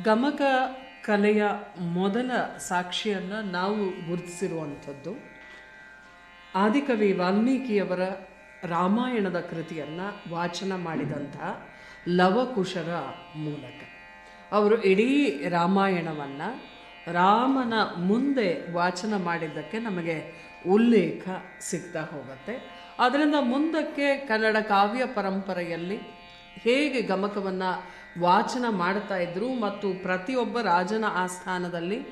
ಗಮಕ ಕಲೆಯ ಮೊದಲ ಸಾಕ್ಷಿಯನ್ನು ನಾವು ಗುರುತಿಸಿರುವಂಥದ್ದು. ಆದಿಕವಿ ವಾಲ್ಮೀಕಿಯವರ ರಾಮಾಯಣದ ಕೃತಿಯನ್ನು ವಾಚನ ಮಾಡಿದಂತಹ ಲವಕುಶರ ಮೂಲಕ. ಅವರು ಇಡೀ ರಾಮಾಯಣವನ್ನು ರಾಮನ ಮುಂದೆ ವಾಚನ ಮಾಡಿದ್ದಕ್ಕೆ ನಮಗೆ ಉಲ್ಲೇಖ ಸಿಗ್ತಾ ಹೋಗುತ್ತೆ. ಅದರಿಂದ ಮುಂದಕ್ಕೆ ಕನ್ನಡ ಕಾವ್ಯ ಪರಂಪರೆಯಲ್ಲಿ ಹೇಗೆ ಗಮಕವನ್ನು ವಾಚನ ಮಾಡ್ತಾ ಇದ್ರು ಮತ್ತು ಪ್ರತಿಯೊಬ್ಬ ರಾಜನ ಆಸ್ಥಾನದಲ್ಲಿ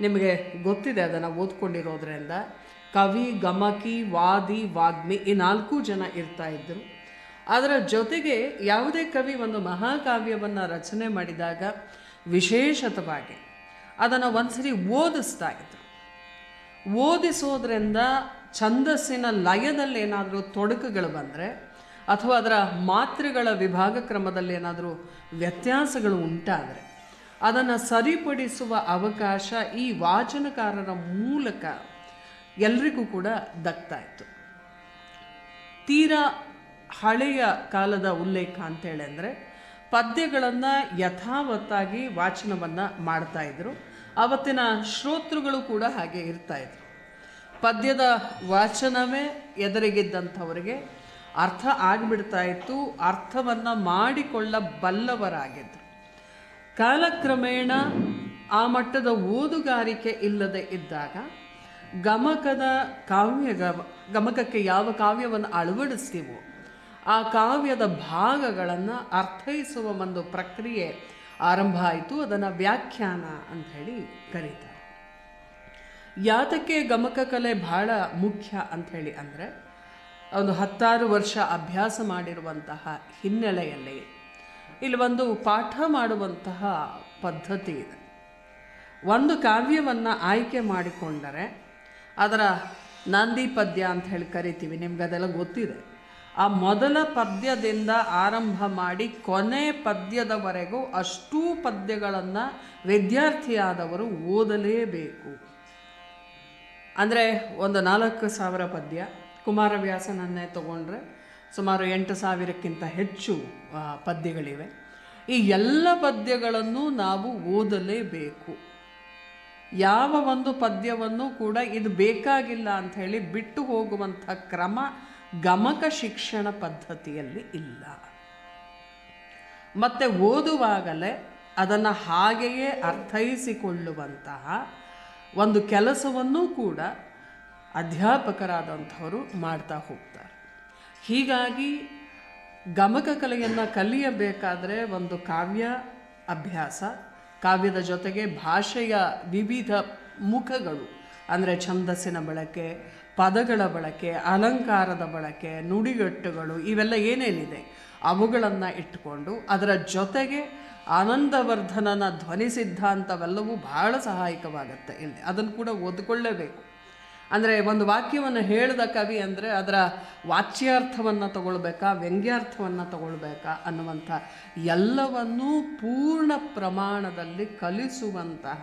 ನಿಮಗೆ ಗೊತ್ತಿದೆ ಅದನ್ನು ಓದ್ಕೊಂಡಿರೋದ್ರಿಂದ. ಕವಿ, ಗಮಕಿ, ವಾದಿ, ವಾಗ್ಮಿ ಈ ನಾಲ್ಕು ಜನ ಇರ್ತಾ ಇದ್ದರು ಅದರ ಜೊತೆಗೆ ಯಾವುದೇ ಕವಿ ಒಂದು ಮಹಾಕಾವ್ಯವನ್ನು ರಚನೆ ಮಾಡಿದಾಗ ವಿಶೇಷತವಾಗಿ ಅದನ್ನು ಒಂದ್ಸರಿ ಓದಿಸ್ತಾ ಇದ್ರು. ಓದಿಸೋದ್ರಿಂದ ಛಂದಸ್ಸಿನ ಲಯದಲ್ಲಿ ಏನಾದರೂ ತೊಡಕುಗಳು ಬಂದರೆ ಅಥವಾ ಅದರ ಮಾತ್ರೆಗಳ ವಿಭಾಗ ಕ್ರಮದಲ್ಲಿ ಏನಾದರೂ ವ್ಯತ್ಯಾಸಗಳು ಉಂಟಾದರೆ ಅದನ್ನು ಸರಿಪಡಿಸುವ ಅವಕಾಶ ಈ ವಾಚನಕಾರರ ಮೂಲಕ ಎಲ್ರಿಗೂ ಕೂಡ ದಕ್ತಾ ಇತ್ತು. ತೀರಾ ಹಳೆಯ ಕಾಲದ ಉಲ್ಲೇಖ ಅಂತೇಳಿ ಅಂದರೆ ಪದ್ಯಗಳನ್ನು ಯಥಾವತ್ತಾಗಿ ವಾಚನವನ್ನು ಮಾಡ್ತಾಯಿದ್ರು ಅವತ್ತಿನ ಶ್ರೋತೃಗಳು ಕೂಡ ಹಾಗೆ ಇರ್ತಾ ಇದ್ರು. ಪದ್ಯದ ವಾಚನವೇ ಎದುರಿಗಿದ್ದಂಥವರಿಗೆ ಅರ್ಥ ಆಗಿಬಿಡ್ತಾ ಇತ್ತು, ಅರ್ಥವನ್ನು ಮಾಡಿಕೊಳ್ಳಬಲ್ಲವರಾಗಿದ್ದರು ಕಾಲಕ್ರಮೇಣ ಆ ಮಟ್ಟದ ಓದುಗಾರಿಕೆ ಇಲ್ಲದೆ ಇದ್ದಾಗ ಗಮಕದ ಕಾವ್ಯ ಗಮಕಕ್ಕೆ ಯಾವ ಕಾವ್ಯವನ್ನು ಅಳವಡಿಸ್ತೀವೋ, ಆ ಕಾವ್ಯದ ಭಾಗಗಳನ್ನು ಅರ್ಥೈಸುವ ಒಂದು ಪ್ರಕ್ರಿಯೆ ಆರಂಭ ಆಯಿತು. ಅದನ್ನು ವ್ಯಾಖ್ಯಾನ ಅಂತ ಹೇಳಿ ಕರೀತಾರೆ. ಯಾತಕ್ಕೆ ಗಮಕ ಕಲೆ ಬಹಳ ಮುಖ್ಯ ಅಂಥೇಳಿ ಅಂದರೆ ಒಂದು ಹತ್ತಾರು ವರ್ಷ ಅಭ್ಯಾಸ ಮಾಡಿರುವಂತಹ ಹಿನ್ನೆಲೆಯಲ್ಲಿ ಇಲ್ಲಿ ಒಂದು ಪಾಠ ಮಾಡುವಂತಹ ಪದ್ಧತಿ ಇದೆ. ಒಂದು ಕಾವ್ಯವನ್ನು ಆಯ್ಕೆ ಮಾಡಿಕೊಂಡರೆ ಅದರ ನಂದಿ ಪದ್ಯ ಅಂತ ಹೇಳಿ ಕರಿತೀವಿ ನಿಮ್ಗೆ ಅದೆಲ್ಲ ಗೊತ್ತಿದೆ. ಆ ಮೊದಲ ಪದ್ಯದಿಂದ ಆರಂಭ ಮಾಡಿ ಕೊನೆ ಪದ್ಯದವರೆಗೂ ಅಷ್ಟೂ ಪದ್ಯಗಳನ್ನು ವಿದ್ಯಾರ್ಥಿಯಾದವರು ಓದಲೇಬೇಕು. ಅಂದರೆ ಒಂದು ನಾಲ್ಕು ಸಾವಿರ ಪದ್ಯ ಕುಮಾರವ್ಯಾಸನನ್ನೇ ತಗೊಂಡ್ರೆ ಸುಮಾರು ಎಂಟು ಸಾವಿರಕ್ಕಿಂತ ಹೆಚ್ಚು ಪದ್ಯಗಳಿವೆ. ಈ ಎಲ್ಲ ಪದ್ಯಗಳನ್ನು ನಾವು ಓದಲೇಬೇಕು. ಯಾವ ಒಂದು ಪದ್ಯವನ್ನು ಕೂಡ ಇದು ಬೇಕಾಗಿಲ್ಲ ಅಂತ ಹೇಳಿ ಬಿಟ್ಟು ಹೋಗುವಂಥ ಕ್ರಮ ಗಮಕ ಶಿಕ್ಷಣ ಪದ್ಧತಿಯಲ್ಲಿ ಇಲ್ಲ. ಮತ್ತು ಓದುವಾಗಲೇ ಅದನ್ನು ಹಾಗೆಯೇ ಅರ್ಥೈಸಿಕೊಳ್ಳುವಂತಹ ಒಂದು ಕೆಲಸವನ್ನು ಕೂಡ ಅಧ್ಯಾಪಕರಾದಂಥವರು ಮಾಡ್ತಾ ಹೋಗ್ತಾರೆ. ಹೀಗಾಗಿ ಗಮಕ ಕಲೆಯನ್ನು ಕಲಿಯಬೇಕಾದರೆ ಒಂದು ಕಾವ್ಯ ಅಭ್ಯಾಸ, ಕಾವ್ಯದ ಜೊತೆಗೆ ಭಾಷೆಯ ವಿವಿಧ ಮುಖಗಳು, ಅಂದರೆ ಛಂದಸ್ಸಿನ ಬಳಕೆ, ಪದಗಳ ಬಳಕೆ, ಅಲಂಕಾರದ ಬಳಕೆ, ನುಡಿಗಟ್ಟುಗಳು, ಇವೆಲ್ಲ ಏನೇನಿದೆ ಅವುಗಳನ್ನು ಇಟ್ಟುಕೊಂಡು ಅದರ ಜೊತೆಗೆ ಆನಂದವರ್ಧನನ ಧ್ವನಿ ಸಿದ್ಧಾಂತವೆಲ್ಲವೂ ಬಹಳ ಸಹಾಯಕವಾಗುತ್ತೆ ಇಲ್ಲಿ. ಅದನ್ನು ಕೂಡ ಓದಿಕೊಳ್ಳೇಬೇಕು. ಅಂದರೆ ಒಂದು ವಾಕ್ಯವನ್ನು ಹೇಳಿದ ಕವಿ ಅಂದರೆ ಅದರ ವಾಚ್ಯಾರ್ಥವನ್ನು ತಗೊಳ್ಬೇಕಾ, ವ್ಯಂಗ್ಯಾರ್ಥವನ್ನು ತಗೊಳ್ಬೇಕಾ ಅನ್ನುವಂಥ ಎಲ್ಲವನ್ನೂ ಪೂರ್ಣ ಪ್ರಮಾಣದಲ್ಲಿ ಕಲಿಸುವಂತಹ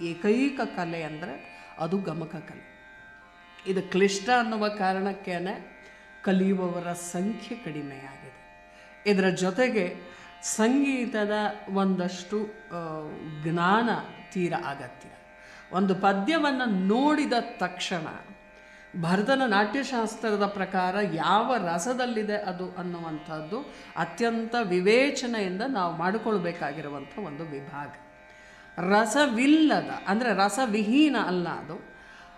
ಏಕೈಕ ಕಲೆ ಅಂದರೆ ಅದು ಗಮಕ ಕಲೆ. ಇದು ಕ್ಲಿಷ್ಟ ಅನ್ನುವ ಕಾರಣಕ್ಕೇನೆ ಕಲಿಯುವವರ ಸಂಖ್ಯೆ ಕಡಿಮೆಯಾಗಿದೆ. ಇದರ ಜೊತೆಗೆ ಸಂಗೀತದ ಒಂದಷ್ಟು ಜ್ಞಾನ ತೀರ ಅಗತ್ಯ. ಒಂದು ಪದ್ಯವನ್ನು ನೋಡಿದ ತಕ್ಷಣ ಭರತನ ನಾಟ್ಯಶಾಸ್ತ್ರದ ಪ್ರಕಾರ ಯಾವ ರಸದಲ್ಲಿದೆ ಅದು ಅನ್ನುವಂಥದ್ದು ಅತ್ಯಂತ ವಿವೇಚನೆಯಿಂದ ನಾವು ಮಾಡಿಕೊಳ್ಬೇಕಾಗಿರುವಂಥ ಒಂದು ವಿಭಾಗ. ರಸವಿಲ್ಲದ, ಅಂದರೆ ರಸವಿಹೀನ ಅಲ್ಲ ಅದು.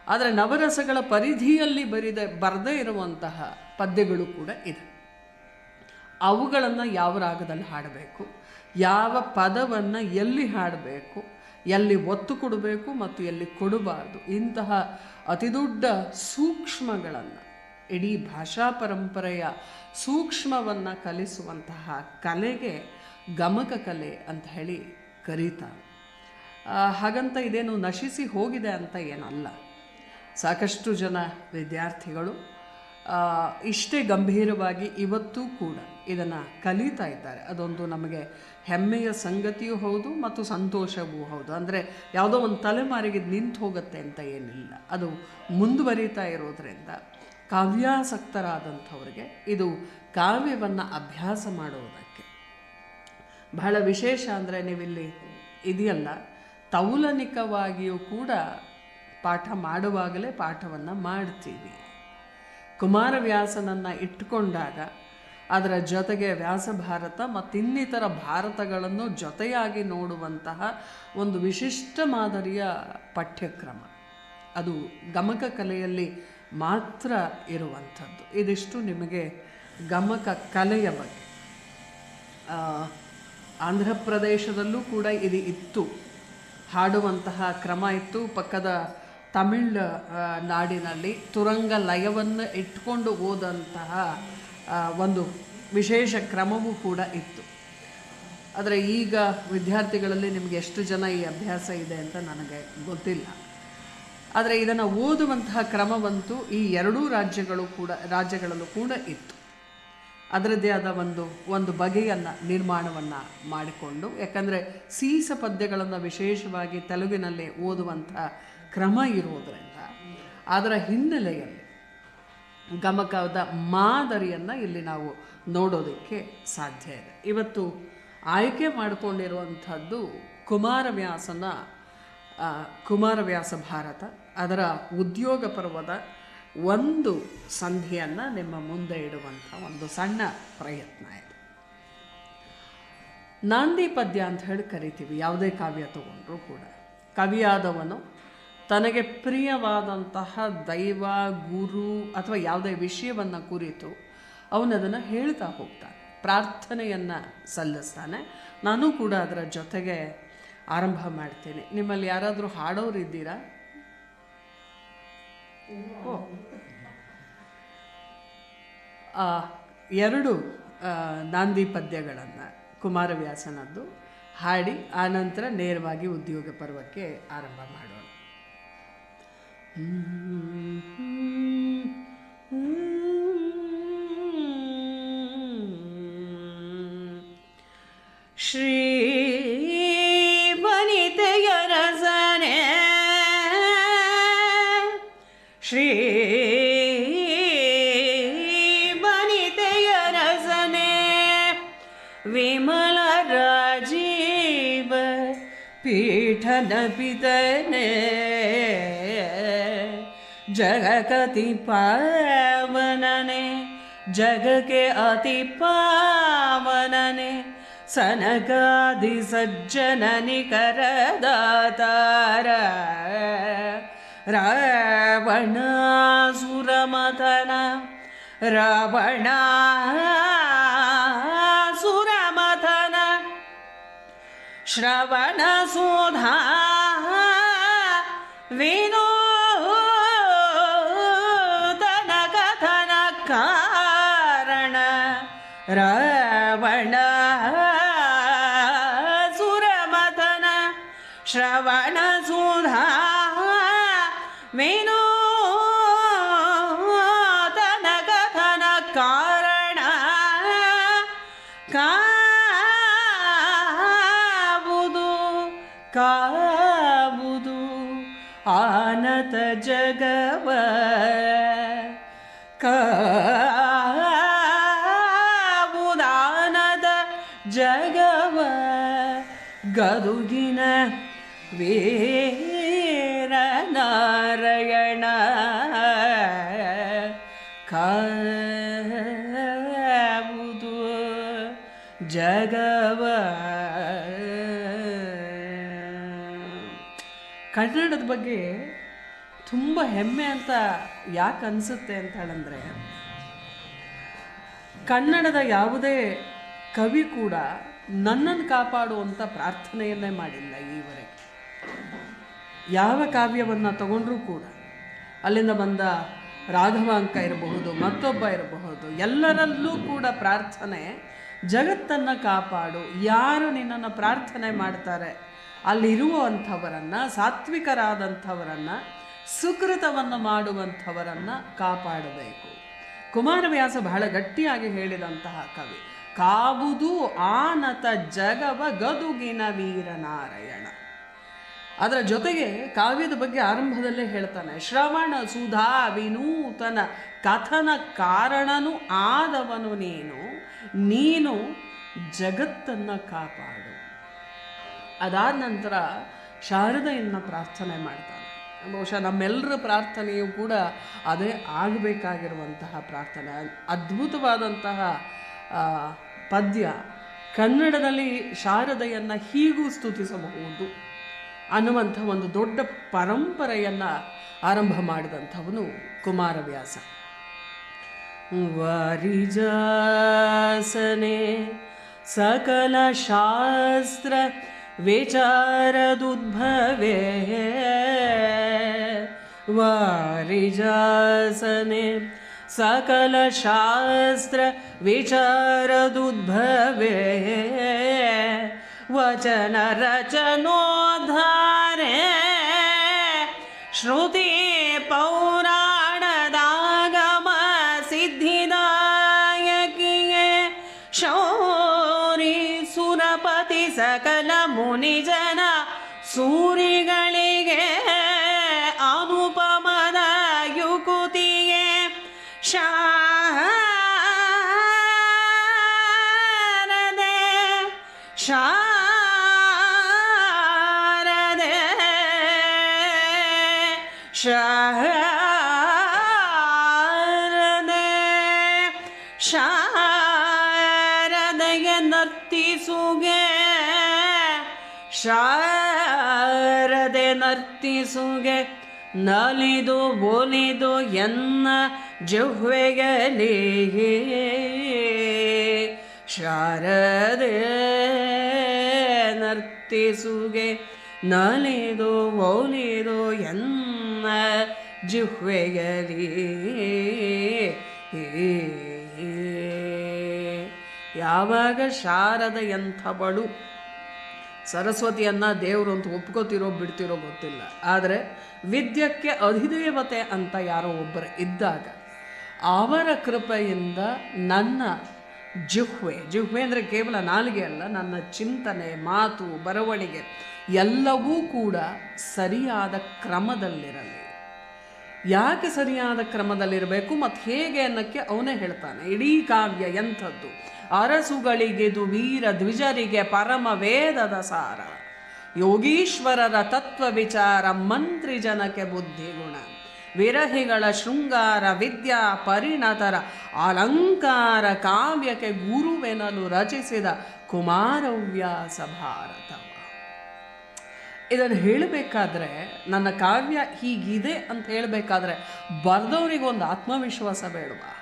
ಆದರೆ ನವರಸಗಳ ಪರಿಧಿಯಲ್ಲಿ ಬರಿದೆ, ಬರದೇ ಇರುವಂತಹ ಪದ್ಯಗಳು ಕೂಡ ಇದೆ. ಅವುಗಳನ್ನು ಯಾವ ರಾಗದಲ್ಲಿ ಹಾಡಬೇಕು? ಯಾವ ಪದವನ್ನು ಎಲ್ಲಿ ಹಾಡಬೇಕು? ಎಲ್ಲಿ ಒತ್ತು ಕೊಡಬೇಕು ಮತ್ತು ಎಲ್ಲಿ ಕೊಡಬಾರ್ದು. ಇಂತಹ ಅತಿದೊಡ್ಡ ಸೂಕ್ಷ್ಮಗಳನ್ನು, ಇಡೀ ಭಾಷಾ ಪರಂಪರೆಯ ಸೂಕ್ಷ್ಮವನ್ನು ಕಲಿಸುವಂತಹ ಕಲೆಗೆ ಗಮಕ ಕಲೆ ಅಂತ ಹೇಳಿ ಕರೀತಾರೆ. ಹಾಗಂತ ಇದೇನು ನಶಿಸಿ ಹೋಗಿದೆ ಅಂತ ಏನಲ್ಲ. ಸಾಕಷ್ಟು ಜನ ವಿದ್ಯಾರ್ಥಿಗಳು ಇಷ್ಟೇ ಗಂಭೀರವಾಗಿ ಇವತ್ತೂ ಕೂಡ ಇದನ್ನು ಕಲಿತಾ ಇದ್ದಾರೆ. ಅದೊಂದು ನಮಗೆ ಹೆಮ್ಮೆಯ ಸಂಗತಿಯೂ ಹೌದು ಮತ್ತು ಸಂತೋಷವೂ ಹೌದು. ಅಂದರೆ ಯಾವುದೋ ಒಂದು ತಲೆಮಾರಿಗೆ ನಿಂತು ಹೋಗುತ್ತೆ ಅಂತ ಏನಿಲ್ಲ. ಅದು ಮುಂದುವರಿತಾ ಇರೋದರಿಂದ ಕಾವ್ಯಾಸಕ್ತರಾದಂಥವ್ರಿಗೆ ಇದು ಕಾವ್ಯವನ್ನು ಅಭ್ಯಾಸ ಮಾಡುವುದಕ್ಕೆ ಬಹಳ ವಿಶೇಷ ಅಂದರೆ ನೀವಿಲ್ಲಿ ಇದೆಯಲ್ಲ, ತೌಲನಿಕವಾಗಿಯೂ ಕೂಡ ಪಾಠ ಮಾಡುವಾಗಲೇ ಪಾಠವನ್ನು ಮಾಡ್ತೀವಿ. ಕುಮಾರವ್ಯಾಸನನ್ನು ಇಟ್ಟುಕೊಂಡಾಗ ಅದರ ಜೊತೆಗೆ ವ್ಯಾಸಭಾರತ ಮತ್ತು ಇನ್ನಿತರ ಭಾರತಗಳನ್ನು ಜೊತೆಯಾಗಿ ನೋಡುವಂತಹ ಒಂದು ವಿಶಿಷ್ಟ ಮಾದರಿಯ ಪಠ್ಯಕ್ರಮ. ಅದು ಗಮಕ ಕಲೆಯಲ್ಲಿ ಮಾತ್ರ ಇರುವಂಥದ್ದು. ಇದಿಷ್ಟು ನಿಮಗೆ ಗಮಕ ಕಲೆಯ ಬಗ್ಗೆ. ಆಂಧ್ರ ಪ್ರದೇಶದಲ್ಲೂ ಕೂಡ ಇದು ಇತ್ತು. ಹಾಡುವಂತಹ ಕ್ರಮ ಇತ್ತು. ಪಕ್ಕದ ತಮಿಳ್ ನಾಡಿನಲ್ಲಿ ತುರಂಗ ಲಯವನ್ನು ಇಟ್ಕೊಂಡು ಹೋದಂತಹ ಒಂದು ವಿಶೇಷ ಕ್ರಮವೂ ಕೂಡ ಇತ್ತು. ಆದರೆ ಈಗ ವಿದ್ಯಾರ್ಥಿಗಳಲ್ಲಿ ನಿಮಗೆ ಎಷ್ಟು ಜನ ಈ ಅಭ್ಯಾಸ ಇದೆ ಅಂತ ನನಗೆ ಗೊತ್ತಿಲ್ಲ. ಆದರೆ ಇದನ್ನು ಓದುವಂತಹ ಕ್ರಮವಂತೂ ಈ ಎರಡೂ ರಾಜ್ಯಗಳು ಕೂಡ, ರಾಜ್ಯಗಳಲ್ಲೂ ಕೂಡ ಇತ್ತು. ಅದರದ್ದೇ ಆದ ಒಂದು ಒಂದು ಬಗೆಯನ್ನು ನಿರ್ಮಾಣವನ್ನು ಮಾಡಿಕೊಂಡು, ಯಾಕಂದರೆ ಸೀಸ ಪದ್ಯಗಳನ್ನು ವಿಶೇಷವಾಗಿ ತೆಲುಗಿನಲ್ಲಿ ಓದುವಂಥ ಕ್ರಮ ಇರುವುದರಿಂದ ಅದರ ಹಿನ್ನೆಲೆಯಲ್ಲಿ ಗಮಕದ ಮಾದರಿಯನ್ನು ಇಲ್ಲಿ ನಾವು ನೋಡೋದಕ್ಕೆ ಸಾಧ್ಯ ಇದೆ. ಇವತ್ತು ಆಯ್ಕೆ ಮಾಡಿಕೊಂಡಿರುವಂಥದ್ದು ಕುಮಾರವ್ಯಾಸನ ಕುಮಾರವ್ಯಾಸ ಭಾರತ, ಅದರ ಉದ್ಯೋಗ ಪರ್ವದ ಒಂದು ಸಂಧಿಯನ್ನು ನಿಮ್ಮ ಮುಂದೆ ಇಡುವಂಥ ಒಂದು ಸಣ್ಣ ಪ್ರಯತ್ನ ಇದೆ. ನಾಂದಿ ಪದ್ಯ ಅಂತ ಹೇಳಿ ಕರಿತೀವಿ, ಯಾವುದೇ ಕಾವ್ಯ ತಗೊಂಡ್ರೂ ಕೂಡ. ಕವಿಯಾದವನು ತನಗೆ ಪ್ರಿಯವಾದಂತಹ ದೈವ, ಗುರು ಅಥವಾ ಯಾವುದೇ ವಿಷಯವನ್ನು ಕುರಿತು ಅವನದನ್ನು ಹೇಳ್ತಾ ಹೋಗ್ತಾನೆ, ಪ್ರಾರ್ಥನೆಯನ್ನು ಸಲ್ಲಿಸ್ತಾನೆ. ನಾನು ಕೂಡ ಅದರ ಜೊತೆಗೆ ಆರಂಭ ಮಾಡ್ತೀನಿ. ನಿಮ್ಮಲ್ಲಿ ಯಾರಾದರೂ ಹಾಡೋರು ಇದ್ದೀರಾ ಎರಡು ನಾಂದಿ ಪದ್ಯಗಳನ್ನು ಕುಮಾರವ್ಯಾಸನದ್ದು ಹಾಡಿ ಆನಂತರ ನೇರವಾಗಿ ಉದ್ಯೋಗ ಪರ್ವಕ್ಕೆ ಆರಂಭ ಮಾಡೋಣ. ಶ್ರೀ पितने जगकति पावनने जग के अतिपन सनकिसज्जननि करदा तारा रावण सुरमथन श्रवणसुधा। वेणो ಜಗವ ಕಾವುದಾನದ ಜಗವ ಗದುಗಿನ ವೀರ ನಾರಾಯಣ ಕಾವುದು ಜಗವ ಕನ್ನಡದ ಬಗ್ಗೆ ತುಂಬ ಹೆಮ್ಮೆ ಅಂತ ಯಾಕೆ ಅನಿಸುತ್ತೆ ಅಂತ ಹೇಳಂದ್ರೆ, ಕನ್ನಡದ ಯಾವುದೇ ಕವಿ ಕೂಡ ನನ್ನನ್ನು ಕಾಪಾಡುವಂಥ ಪ್ರಾರ್ಥನೆಯನ್ನೇ ಮಾಡಿಲ್ಲ ಈವರೆಗೆ. ಯಾವ ಕಾವ್ಯವನ್ನು ತಗೊಂಡ್ರೂ ಕೂಡ ಅಲ್ಲಿಂದ ಬಂದ ರಾಘವಾಂಕ ಇರಬಹುದು, ಮತ್ತೊಬ್ಬ ಇರಬಹುದು, ಎಲ್ಲರಲ್ಲೂ ಕೂಡ ಪ್ರಾರ್ಥನೆ, ಜಗತ್ತನ್ನು ಕಾಪಾಡು, ಯಾರು ನಿನ್ನನ್ನು ಪ್ರಾರ್ಥನೆ ಮಾಡ್ತಾರೆ, ಅಲ್ಲಿರುವಂಥವರನ್ನು, ಸಾತ್ವಿಕರಾದಂಥವರನ್ನು ಸುಕೃತವನ್ನು ಮಾಡುವಂಥವರನ್ನು ಕಾಪಾಡಬೇಕು. ಕುಮಾರವ್ಯಾಸ ಬಹಳ ಗಟ್ಟಿಯಾಗಿ ಹೇಳಿದಂತಹ ಕವಿ, ಕಾವುದು ಆನತ ಜಗವ ಗದುಗಿನ ವೀರನಾರಾಯಣ. ಅದರ ಜೊತೆಗೆ ಕಾವ್ಯದ ಬಗ್ಗೆ ಆರಂಭದಲ್ಲೇ ಹೇಳ್ತಾನೆ, ಶ್ರವಣ ಸುಧಾ ವಿನೂತನ ಕಥನ ಕಾರಣನು ಆದವನು ನೀನು ನೀನು ಜಗತ್ತನ್ನು ಕಾಪಾಡು. ಅದಾದ ನಂತರ ಶಾರದೆಯನ್ನು ಪ್ರಾರ್ಥನೆ ಮಾಡ್ತಾನೆ. ಬಹುಶಃ ನಮ್ಮೆಲ್ಲರ ಪ್ರಾರ್ಥನೆಯೂ ಕೂಡ ಅದೇ ಆಗಬೇಕಾಗಿರುವಂತಹ ಪ್ರಾರ್ಥನೆ. ಅದ್ಭುತವಾದಂತಹ ಪದ್ಯ. ಕನ್ನಡದಲ್ಲಿ ಶಾರದೆಯನ್ನು ಹೀಗೂ ಸ್ತುತಿಸಬಹುದು. ಅನ್ನುವಂಥ ಒಂದು ದೊಡ್ಡ ಪರಂಪರೆಯನ್ನು ಆರಂಭ ಮಾಡಿದಂಥವನು ಕುಮಾರವ್ಯಾಸ. ವಾರಿಜಾಸನೆ ಸಕಲ ಶಾಸ್ತ್ರ विचारदुद्भवे वारिजासने सकलशास्त्रविचारदुद्भवे वचनरचनोद्धारे श्रुति ಶಾರದೆ ಶಾರದೆಯ ನರ್ತಿಸುಗೆ ಶಾರದೆ ನರ್ತಿಸುಗೆ ನಲಿದು ಬೋಲಿದು ಎನ್ನ ಜುಹ್ವೆಗಲಿ ಶಾರದೆ ನರ್ತಿಸುಗೆ ನಲಿದು ಬೋಲಿದು ಎನ್ನ ಜಿಹ್ವೆಗಲಿ ಯಾವಾಗ ಶಾರದ ಎಂಥವಳು ಸರಸ್ವತಿಯನ್ನು ದೇವರು ಅಂತ ಒಪ್ಕೋತಿರೋ ಬಿಡ್ತಿರೋ ಗೊತ್ತಿಲ್ಲ. ಆದರೆ ವಿದ್ಯಕ್ಕೆ ಅಧಿದೇವತೆ ಅಂತ ಯಾರೋ ಒಬ್ಬರು ಇದ್ದಾಗ ಅವರ ಕೃಪೆಯಿಂದ ನನ್ನ ಜಿಹ್ವೆ. ಜಿಹ್ವೆ ಅಂದರೆ ಕೇವಲ ನಾಲಿಗೆ ಅಲ್ಲ, ನನ್ನ ಚಿಂತನೆ, ಮಾತು, ಬರವಣಿಗೆ ಎಲ್ಲವೂ ಕೂಡ ಸರಿಯಾದ ಕ್ರಮದಲ್ಲಿರಲಿ. ಯಾಕೆ ಸರಿಯಾದ ಕ್ರಮದಲ್ಲಿರಬೇಕು? ಮತ್ತು ಹೇಗೆ ಅನ್ನಕ್ಕೆ ಅವನೇ ಹೇಳ್ತಾನೆ. ಇಡೀ ಕಾವ್ಯ ಎಂಥದ್ದು? ಅರಸುಗಳಿಗೆದು ವೀರ ದ್ವಿಜರಿಗೆ ಪರಮ ವೇದದ ಸಾರ. ಯೋಗೀಶ್ವರರ ತತ್ವ ವಿಚಾರ, ಮಂತ್ರಿ ಜನಕ್ಕೆ ಬುದ್ಧಿಗುಣ. ವಿರಹಿಗಳ ಶೃಂಗಾರ ವಿದ್ಯಾ ಪರಿಣತರ ಅಲಂಕಾರ ಕಾವ್ಯಕ್ಕೆ ಗುರುವೆನಲು ರಚಿಸಿದ ಕುಮಾರವ್ಯಾಸ ಭಾರತವ. ಇದನ್ನು ಹೇಳಬೇಕಾದ್ರೆ ನನ್ನ ಕಾವ್ಯ ಹೀಗಿದೆ ಅಂತ ಹೇಳಬೇಕಾದ್ರೆ ಬರೆದವರಿಗೊಂದು ಆತ್ಮವಿಶ್ವಾಸ ಬೇಡವಾ?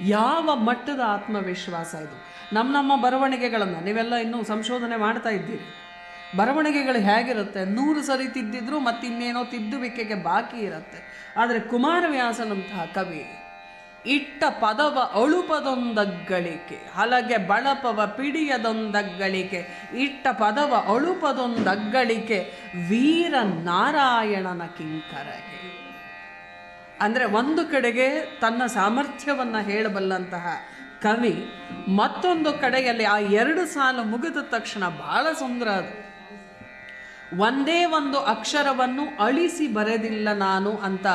ಯಾವ ಮಟ್ಟದ ಆತ್ಮವಿಶ್ವಾಸ ಇದು? ನಮ್ಮ ನಮ್ಮ ಬರವಣಿಗೆಗಳನ್ನು ನೀವೆಲ್ಲ ಇನ್ನೂ ಸಂಶೋಧನೆ ಮಾಡ್ತಾ ಇದ್ದೀರಿ. ಬರವಣಿಗೆಗಳು ಹೇಗಿರುತ್ತೆ? ನೂರು ಸರಿ ತಿದ್ದಿದ್ರು ಮತ್ತಿನ್ನೇನೋ ತಿದ್ದುವಿಕೆಗೆ ಬಾಕಿ ಇರುತ್ತೆ. ಆದರೆ ಕುಮಾರವ್ಯಾಸನಂತಹ ಕವಿ ಇಟ್ಟ ಪದವ ಅಳುಪದೊಂದಗ್ಗಳಿಕೆ, ಹಲಗೆ ಬಳಪವ ಪಿಡಿಯದೊಂದಗ್ಗಳಿಕೆ, ಇಟ್ಟ ಪದವ ಅಳುಪದೊಂದಗ್ಗಳಿಕೆ, ವೀರ ನಾರಾಯಣನ ಕಿಂಕರಗೆ. ಅಂದರೆ ಒಂದು ಕಡೆಗೆ ತನ್ನ ಸಾಮರ್ಥ್ಯವನ್ನು ಹೇಳಬಲ್ಲಂತಹ ಕವಿ, ಮತ್ತೊಂದು ಕಡೆಯಲ್ಲಿ ಆ ಎರಡು ಸಾಲು ಮುಗಿದ ತಕ್ಷಣ ಬಹಳ ಸುಂದರ ಅದು. ಒಂದೇ ಒಂದು ಅಕ್ಷರವನ್ನು ಅಳಿಸಿ ಬರೆದಿಲ್ಲ ನಾನು ಅಂತ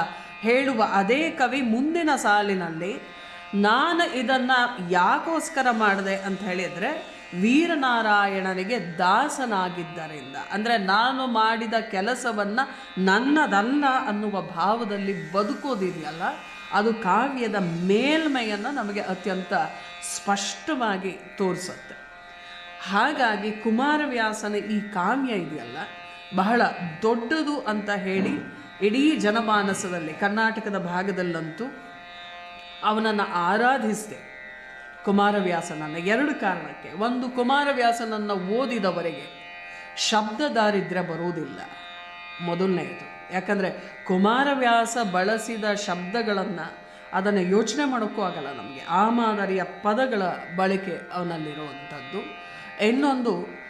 ಹೇಳುವ ಅದೇ ಕವಿ ಮುಂದಿನ ಸಾಲಿನಲ್ಲಿ, ನಾನು ಇದನ್ನು ಯಾಕೋಸ್ಕರ ಮಾಡಿದೆ? ಅಂತ ಹೇಳಿದರೆ, ವೀರನಾರಾಯಣನಿಗೆ ದಾಸನಾಗಿದ್ದರಿಂದ. ಅಂದರೆ ನಾನು ಮಾಡಿದ ಕೆಲಸವನ್ನು ನನ್ನದಲ್ಲ ಅನ್ನುವ ಭಾವದಲ್ಲಿ ಬದುಕೋದಿದೆಯಲ್ಲ, ಅದು ಕಾವ್ಯದ ಮೇಲ್ಮೆಯನ್ನು ನಮಗೆ ಅತ್ಯಂತ ಸ್ಪಷ್ಟವಾಗಿ ತೋರಿಸುತ್ತೆ. ಹಾಗಾಗಿ ಕುಮಾರವ್ಯಾಸನ ಈ ಕಾವ್ಯ ಇದೆಯಲ್ಲ ಬಹಳ ದೊಡ್ಡದು ಅಂತ ಹೇಳಿ ಇಡೀ ಜನಮಾನಸದಲ್ಲಿ ಕರ್ನಾಟಕದ ಭಾಗದಲ್ಲಂತೂ ಅವನನ್ನು ಆರಾಧಿಸಿದೆ. ಕುಮಾರವ್ಯಾಸನನ್ನು ಎರಡು ಕಾರಣಕ್ಕೆ. ಒಂದು, ಕುಮಾರವ್ಯಾಸನನ್ನು ಓದಿದವರಿಗೆ ಶಬ್ದ ದಾರಿದ್ರ್ಯ ಬರುವುದಿಲ್ಲ. ಮೊದಲನೆಯದು ಯಾಕಂದರೆ ಕುಮಾರವ್ಯಾಸ ಬಳಸಿದ ಶಬ್ದಗಳನ್ನು ಅದನ್ನು ಯೋಚನೆ ಮಾಡೋಕ್ಕೂ ಆಗಲ್ಲ ನಮಗೆ. ಆ ಮಾದರಿಯ ಪದಗಳ ಬಳಕೆ ಅವನಲ್ಲಿರುವಂಥದ್ದು. ಇನ್ನೊಂದು